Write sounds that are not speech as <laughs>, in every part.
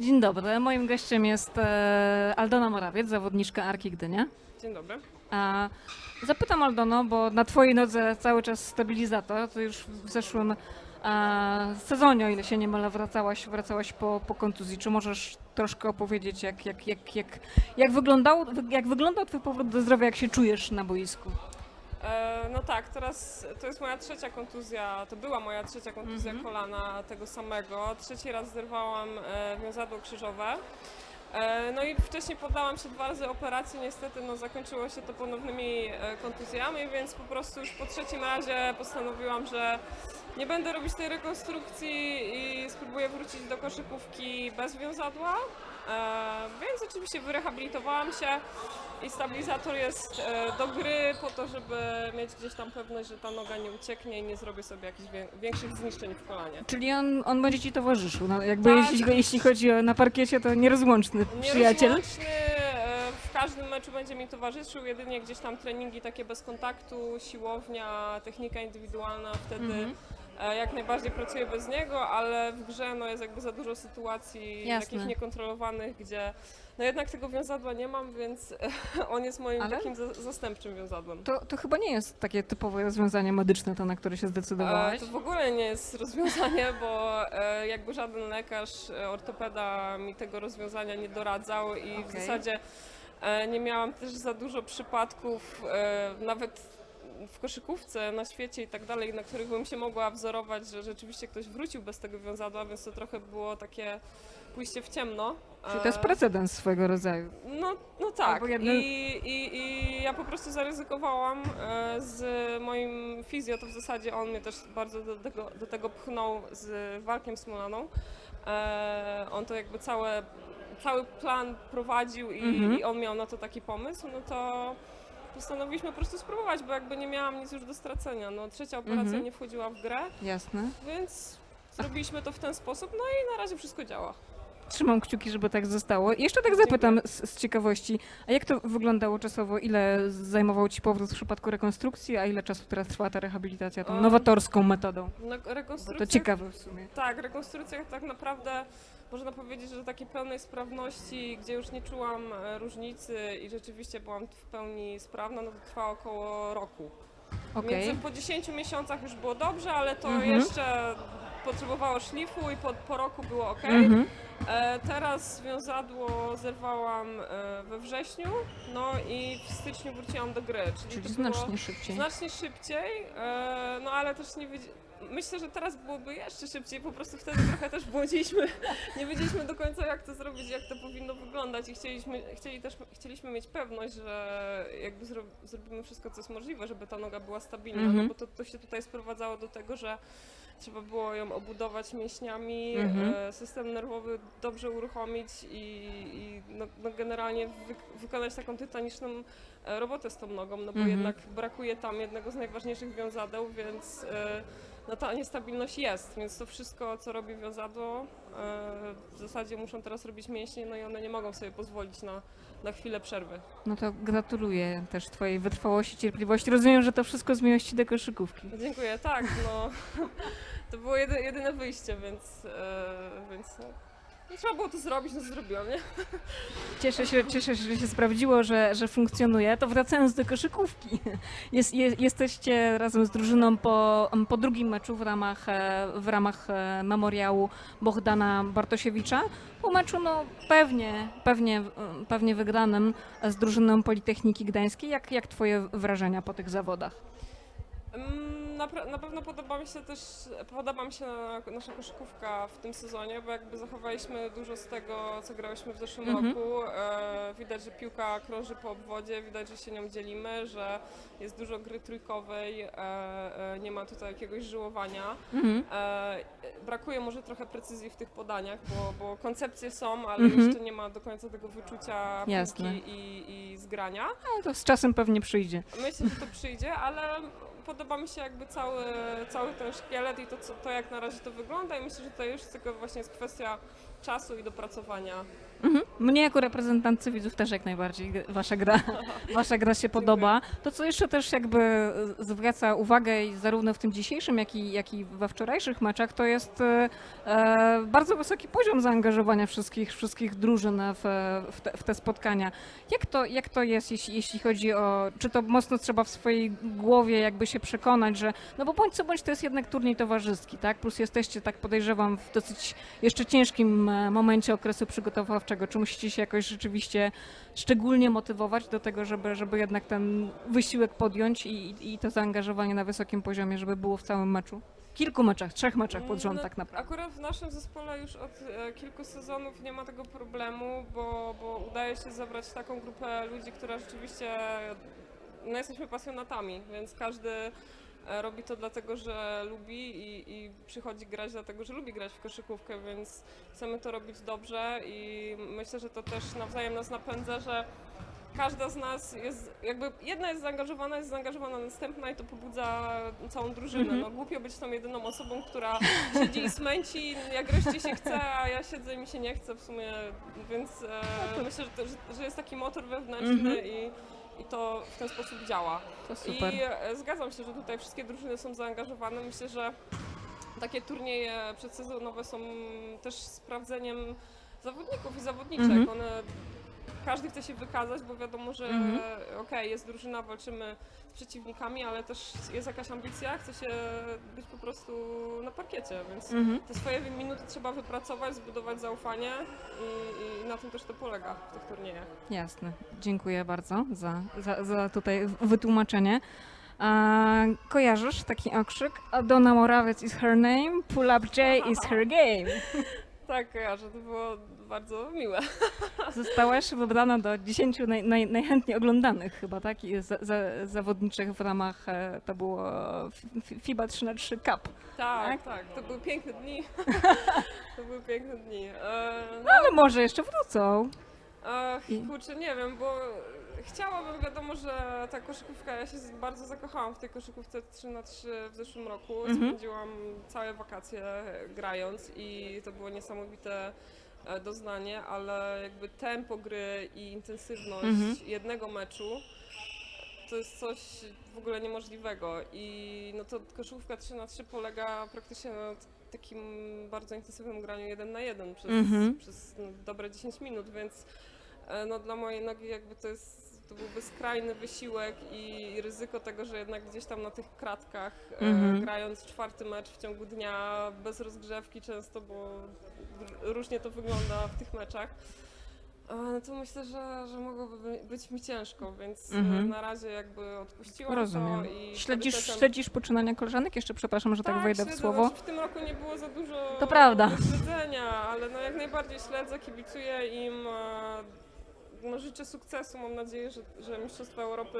Dzień dobry, moim gościem jest e, Aldona Morawiec, zawodniczka Arki Gdynia. Dzień dobry. A zapytam Aldono, bo na twojej nodze cały czas stabilizator, to już w zeszłym e, sezonie, o ile się nie mylę, wracałaś, wracałaś po, po kontuzji. Czy możesz troszkę opowiedzieć, jak, jak, jak, jak, jak, wyglądał, jak wyglądał twój powrót do zdrowia, jak się czujesz na boisku? E, no tak, teraz to jest moja trzecia kontuzja, to była moja trzecia kontuzja Mhm. kolana tego samego. Trzeci raz zerwałam e, wiązadło krzyżowe. E, no i wcześniej poddałam się dwa razy operacji, niestety no, zakończyło się to ponownymi e, kontuzjami, więc po prostu już po trzecim razie postanowiłam, że nie będę robić tej rekonstrukcji i spróbuję wrócić do koszykówki bez wiązadła. E, więc oczywiście wyrehabilitowałam się i stabilizator jest e, do gry po to, żeby mieć gdzieś tam pewność, że ta noga nie ucieknie i nie zrobię sobie jakichś wię- większych zniszczeń w kolanie. Czyli on, on będzie ci towarzyszył. No, jakby Tak. jeśli, jeśli chodzi o na parkiecie, to nierozłączny przyjaciel. Nierozłączny, w każdym meczu będzie mi towarzyszył, jedynie gdzieś tam treningi takie bez kontaktu, siłownia, technika indywidualna, wtedy Mhm. e, jak najbardziej pracuję bez niego, ale w grze no, jest jakby za dużo sytuacji Jasne. takich niekontrolowanych, gdzie no jednak tego wiązadła nie mam, więc <laughs> on jest moim Ale? takim za- zastępczym wiązadłem. To, to chyba nie jest takie typowe rozwiązanie medyczne, to na które się E, zdecydowałaś. To w ogóle nie jest rozwiązanie, bo e, jakby żaden lekarz, e, ortopeda mi tego rozwiązania nie doradzał i w Okej. zasadzie e, nie miałam też za dużo przypadków, e, nawet w koszykówce, na świecie i tak dalej, na których bym się mogła wzorować, że rzeczywiście ktoś wrócił bez tego wiązadła, więc to trochę było takie pójście w ciemno. Czyli to jest E, precedens swego rodzaju. no, no tak. I, i, I ja po prostu zaryzykowałam e, z moim fizjo, to w zasadzie on mnie też bardzo do tego, do tego pchnął z Walkiem Smolaną. E, on to jakby całe, cały plan prowadził i, Mhm. i on miał na to taki pomysł, no to postanowiliśmy po prostu spróbować, bo jakby nie miałam nic już do stracenia. No, trzecia operacja Mhm. nie wchodziła w grę, Jasne. więc zrobiliśmy to w ten sposób, no i na razie wszystko działa. Trzymam kciuki, żeby tak zostało. I jeszcze tak zapytam z, z ciekawości, a jak to wyglądało czasowo? Ile zajmował ci powrót w przypadku rekonstrukcji, a ile czasu teraz trwa ta rehabilitacja tą nowatorską metodą? Na Bo rekonstrukcjach to ciekawe w sumie. Tak, rekonstrukcja tak naprawdę można powiedzieć, że takiej pełnej sprawności, gdzie już nie czułam e, różnicy i rzeczywiście byłam w pełni sprawna, no to trwa około roku. Okej. Między po 10 miesiącach już było dobrze, ale to Mhm. jeszcze potrzebowało szlifu i po, po roku było ok. Mhm. E, teraz wiązadło zerwałam e, we wrześniu, no i w styczniu wróciłam do gry. Czyli, Czyli to było znacznie szybciej. Znacznie szybciej, e, no ale też nie wiedzieliśmy. Myślę, że teraz byłoby jeszcze szybciej, po prostu wtedy trochę też błądziliśmy, <laughs> nie wiedzieliśmy do końca jak to zrobić, jak to powinno wyglądać i chcieliśmy, chcieli też, chcieliśmy mieć pewność, że jakby zro, zrobimy wszystko, co jest możliwe, żeby ta noga była stabilna, Mhm. no bo to, to się tutaj sprowadzało do tego, że trzeba było ją obudować mięśniami, Mhm. e, system nerwowy dobrze uruchomić i, i no, no generalnie wy, wykonać taką tytaniczną e, robotę z tą nogą, no bo Mhm. jednak brakuje tam jednego z najważniejszych wiązadeł, więc e, no ta niestabilność jest, więc to wszystko, co robi wiązadło, e, w zasadzie muszą teraz robić mięśnie, no i one nie mogą sobie pozwolić na, na chwilę przerwy. No to gratuluję też twojej wytrwałości, cierpliwości. Rozumiem, że to wszystko z miłości do koszykówki. Dziękuję, tak, no <laughs> to było jedy, jedyne wyjście, więc, e, więc no, trzeba było to zrobić, no zrobiłam, nie? Cieszę się, cieszę się, że się sprawdziło, że, że funkcjonuje. To wracając do koszykówki. Jest, je, jesteście razem z drużyną po, po drugim meczu w ramach, e, w ramach e, memoriału Bohdana Bartosiewicza. Po meczu no, pewnie, pewnie, e, pewnie wygranym z drużyną Politechniki Gdańskiej. Jak, jak twoje wrażenia po tych zawodach? Mm, Na, na pewno podoba mi się też, podoba mi się na- nasza koszykówka w tym sezonie, bo jakby zachowaliśmy dużo z tego, co grałyśmy w zeszłym Mhm. roku. E, widać, że piłka krąży po obwodzie, widać, że się nią dzielimy, że jest dużo gry trójkowej, e, e, nie ma tutaj jakiegoś żyłowania. Mhm. E, brakuje może trochę precyzji w tych podaniach, bo, bo koncepcje są, ale Mhm. jeszcze nie ma do końca tego wyczucia piłki i, i zgrania. Ale to z czasem pewnie przyjdzie. Myślę, że to przyjdzie, ale podoba mi się jakby cały, cały ten szkielet i to, co, to, jak na razie to wygląda i myślę, że to już tylko właśnie jest kwestia czasu i dopracowania Mhm. Mnie jako reprezentantce widzów też jak najbardziej wasza gra, <laughs> wasza gra się podoba. To, co jeszcze też jakby zwraca uwagę i zarówno w tym dzisiejszym, jak i, jak i we wczorajszych meczach, to jest e, e, bardzo wysoki poziom zaangażowania wszystkich, wszystkich drużyn w, w, te, w te spotkania. Jak to, jak to jest, jeśli, jeśli chodzi o, czy to mocno trzeba w swojej głowie jakby się przekonać, że, no bo bądź co bądź to jest jednak turniej towarzyski, tak? Plus jesteście, tak podejrzewam, w dosyć jeszcze ciężkim e, momencie okresu przygotowawczego. Czy musicie się jakoś rzeczywiście szczególnie motywować do tego, żeby, żeby jednak ten wysiłek podjąć i, i to zaangażowanie na wysokim poziomie, żeby było w całym meczu? Kilku meczach, trzech meczach pod rząd No, tak naprawdę. Akurat w naszym zespole już od e, kilku sezonów nie ma tego problemu, bo, bo udaje się zebrać taką grupę ludzi, która rzeczywiście, no jesteśmy pasjonatami, więc każdy robi to dlatego, że lubi i, i przychodzi grać dlatego, że lubi grać w koszykówkę, więc chcemy to robić dobrze i myślę, że to też nawzajem nas napędza, że każda z nas jest, jakby jedna jest zaangażowana, jest zaangażowana następna i to pobudza całą drużynę. Mhm. No głupio być tą jedyną osobą, która siedzi i smęci, jak wreszcie się chce, a ja siedzę i mi się nie chce w sumie, więc e, myślę, że, to, że, że jest taki motor wewnętrzny Mhm. i, i to w ten sposób działa. To super. I e, zgadzam się, że tutaj wszystkie drużyny są zaangażowane. Myślę, że takie turnieje przedsezonowe są też sprawdzeniem zawodników i zawodniczek. Mhm. One, każdy chce się wykazać, bo wiadomo, że Mhm. okej, jest drużyna, walczymy z przeciwnikami, ale też jest jakaś ambicja, chce się być po prostu na parkiecie, więc Mhm. te swoje minuty trzeba wypracować, zbudować zaufanie i, i na tym też to polega w tych turniejach. Jasne. Dziękuję bardzo za, za, za tutaj wytłumaczenie. A, kojarzysz taki okrzyk? Adona Morawiec is her name, pull up J is her game. Tak, kojarzę, to było bardzo miłe. <laughs> Zostałaś wybrana do 10 naj, naj, najchętniej oglądanych chyba, tak? Za, za, zawodniczych w ramach, e, to było FIBA 3 na 3 Cup. Tak, Tak? tak, to były piękne dni. <laughs> to były piękne dni. E, No ale może jeszcze wrócą. Ach, I- kurczę, nie wiem, bo chciałabym, wiadomo, że ta koszykówka, ja się z- bardzo zakochałam w tej koszykówce 3 na 3 w zeszłym roku. Mhm. Spędziłam całe wakacje grając i to było niesamowite e, doznanie, ale jakby tempo gry i intensywność Mhm. jednego meczu to jest coś w ogóle niemożliwego i no to koszykówka 3 na 3 polega praktycznie na takim bardzo intensywnym graniu jeden na jeden przez, Mhm. przez no, dobre 10 minut, więc e, no, dla mojej nogi jakby to jest to byłby skrajny wysiłek i ryzyko tego, że jednak gdzieś tam na tych kratkach e, Mhm. grając czwarty mecz w ciągu dnia bez rozgrzewki często, bo różnie to wygląda w tych meczach. No to myślę, że, że mogłoby by- być mi ciężko, więc e, Mhm. na razie jakby odpuściłam Rozumiem. to i Śledzisz, śledzisz poczynania koleżanek? Jeszcze przepraszam, że tak, wejdę w słowo. Znaczy, w tym roku nie było za dużo To prawda. śledzenia, ale no jak najbardziej śledzę, kibicuję im. No życzę sukcesu, mam nadzieję, że, że Mistrzostwa Europy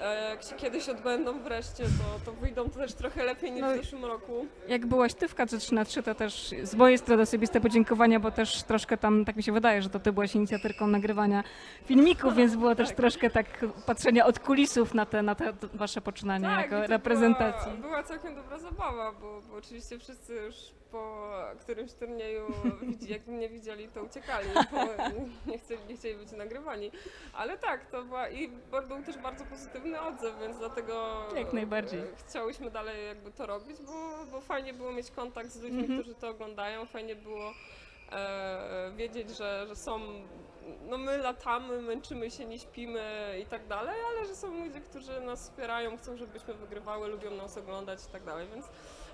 e, jak się kiedyś odbędą wreszcie, to, to wyjdą też trochę lepiej niż No i- w zeszłym roku. Jak byłaś ty w kadrze 3 na 3 to też z mojej strony osobiste podziękowania, bo też troszkę tam, tak mi się wydaje, że to ty byłaś inicjatorką nagrywania filmików, <laughs> więc było też Tak. troszkę tak patrzenia od kulisów na te, na te wasze poczynania Tak, i jako to reprezentacji. Była, była całkiem dobra zabawa, bo, bo oczywiście wszyscy już po którymś turnieju, widzi- jak mnie widzieli, to uciekali, bo nie chcieli, nie chcieli być nagrywani. Ale tak, to była i był też bardzo pozytywny odzew, więc dlatego Jak najbardziej. e, chciałyśmy dalej jakby to robić, bo, bo fajnie było mieć kontakt z ludźmi, Mhm. którzy to oglądają, fajnie było e, wiedzieć, że, że są no my latamy, męczymy się, nie śpimy i tak dalej, ale że są ludzie, którzy nas wspierają, chcą, żebyśmy wygrywały, lubią nas oglądać i tak dalej, więc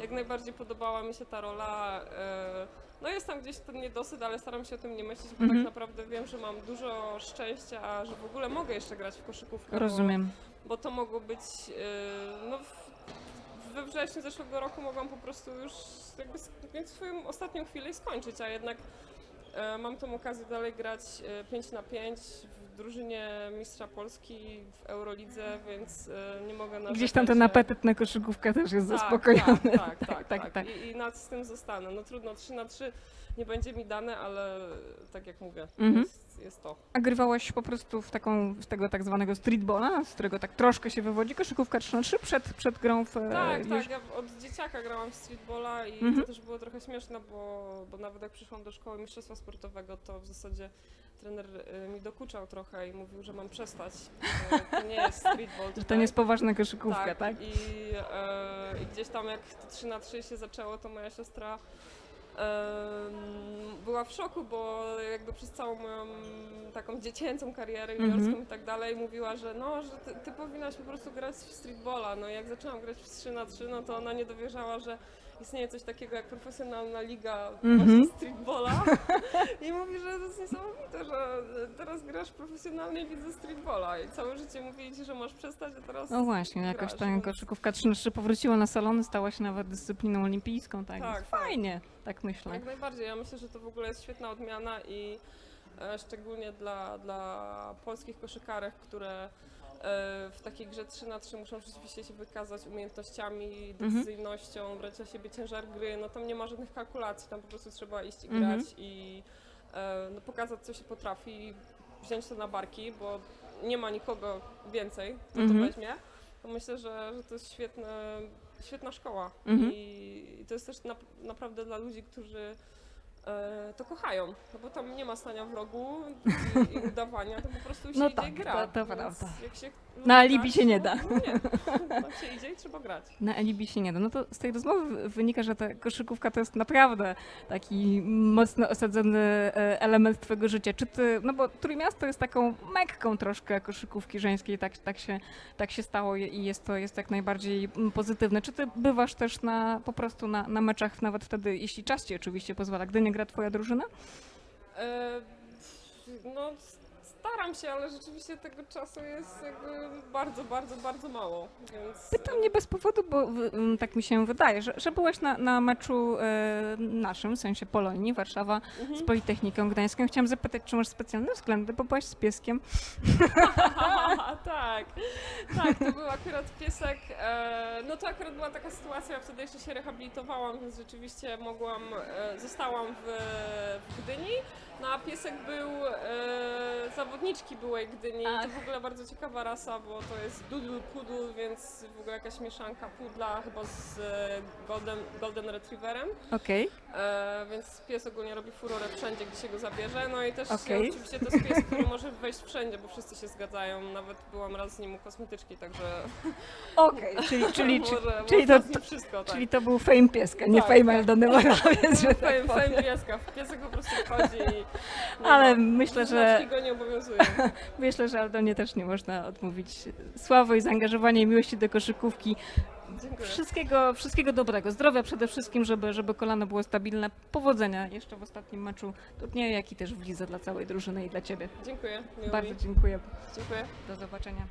jak najbardziej podobała mi się ta rola. e, No jest tam gdzieś ten niedosyt, ale staram się o tym nie myśleć, bo Mhm. tak naprawdę wiem, że mam dużo szczęścia, że w ogóle mogę jeszcze grać w koszykówkę. Rozumiem. Bo, bo to mogło być, e, no w, we wrześniu zeszłego roku mogłam po prostu już jakby mieć swoją ostatnią chwilę i skończyć, a jednak e, mam tą okazję dalej grać e, 5 na 5 w drużynie mistrza Polski w Eurolidze, więc e, nie mogę narzekać. Gdzieś tam ten apetyt na koszykówkę też jest tak, zaspokojony. Tak, tak, tak. <laughs> tak, tak, tak. I, I nad z tym zostanę. No trudno, 3 na 3 nie będzie mi dane, ale tak jak mówię, Mhm. jest jest, jest to. A grywałaś po prostu w taką, w tego tak zwanego streetballa, z którego tak troszkę się wywodzi koszykówka 3 na 3 przed, przed grą w... e, Tak, już- tak. Ja od dzieciaka grałam w streetballa i Mhm. to też było trochę śmieszne, bo, bo nawet jak przyszłam do szkoły mistrzostwa sportowego, to w zasadzie trener y, mi dokuczał trochę i mówił, że mam przestać. To nie jest streetball. <laughs> Że to tutaj. nie jest poważna koszykówka, tak? I, e, I gdzieś tam jak to 3 na 3 się zaczęło, to moja siostra była w szoku, bo jakby przez całą moją taką dziecięcą karierę Mhm. juniorską i tak dalej mówiła, że no, że ty, ty powinnaś po prostu grać w streetballa. No i jak zaczęłam grać w 3 na 3 no to ona nie dowierzała, że istnieje coś takiego jak profesjonalna liga Mhm. właśnie streetballa. I mówi, że to jest niesamowite, że teraz grasz w profesjonalnej lidze streetballa i całe życie mówili ci, że masz przestać, a teraz No właśnie, jakoś grasz, ta więc- koszykówka 3 na 3 powróciła na salony, stała się nawet dyscypliną olimpijską, tak? Tak, tak. Fajnie, tak myślę. Jak najbardziej. Ja myślę, że to w ogóle jest świetna odmiana i e, szczególnie dla, dla polskich koszykarek, które w takiej grze 3 na 3 muszą rzeczywiście się wykazać umiejętnościami, Mhm. decyzyjnością, brać na siebie ciężar gry. No tam nie ma żadnych kalkulacji, tam po prostu trzeba iść i grać Mhm. i e, no, pokazać, co się potrafi, wziąć to na barki, bo nie ma nikogo więcej, kto Mhm. to weźmie. To myślę, że, że to jest świetne, świetna szkoła Mhm. i, i to jest też na, naprawdę dla ludzi, którzy e, to kochają, no bo tam nie ma stania w rogu i, i udawania, to po prostu się No idzie tak, gra. to- to prawda. Jak się Na alibi się nie to- da. No nie, tam się idzie i trzeba grać. <laughs> Na alibi się nie da. No to z tej rozmowy wynika, że ta koszykówka to jest naprawdę taki mocno osadzony e, element twojego życia. Czy ty, no bo Trójmiasto jest taką mekką troszkę koszykówki żeńskiej, tak, tak, się, tak się stało i jest to jest jak najbardziej mm, pozytywne. Czy ty bywasz też na, po prostu na, na meczach, nawet wtedy, jeśli czas ci oczywiście pozwala, gdy nie gra twoja drużyna? E, no staram się, ale rzeczywiście tego czasu jest jakby bardzo, bardzo, bardzo mało, więc... Pytam nie bez powodu, bo wy- mm, tak mi się wydaje, że, że byłaś na, na meczu e, naszym, w sensie Polonii, Warszawa Mhm. z Politechniką Gdańską. Chciałam zapytać, czy masz specjalne względy, bo byłaś z pieskiem. <laughs> tak, tak, to był akurat piesek. E, no to akurat była taka sytuacja, wtedy jeszcze się rehabilitowałam, więc rzeczywiście mogłam, e, zostałam w, w Gdyni. No a piesek był, e, zawodniczki byłej Gdyni. Ach. To w ogóle bardzo ciekawa rasa, bo to jest doodle poodle, więc w ogóle jakaś mieszanka pudla chyba z e, golden, golden retrieverem. Okej. E, więc pies ogólnie robi furorę wszędzie, gdzie się go zabierze. No i też Okej. oczywiście to jest pies, który może wejść wszędzie, bo wszyscy się zgadzają. Nawet byłam raz z nim u kosmetyczki, także <laughs> Okej, czyli, <laughs> czyli, może, czyli może to- nim wszystko, tak. czyli to był fame pieska, nie Tak, fame tak. Aldony Morawiec, <laughs> że tak powiem. pieska. Piesek po prostu wchodzi i... Ale myślę, że znaczki go nie obowiązują. <laughs> myślę, że Aldonie też nie można odmówić sławy i zaangażowania i miłości do koszykówki. Dziękuję. Wszystkiego, wszystkiego dobrego. Zdrowia przede wszystkim, żeby, żeby kolano było stabilne. Powodzenia jeszcze w ostatnim meczu turnieju, jak i też w lidze dla całej drużyny i dla ciebie. Dziękuję. Miło Bardzo mi. dziękuję. Dziękuję. Do zobaczenia.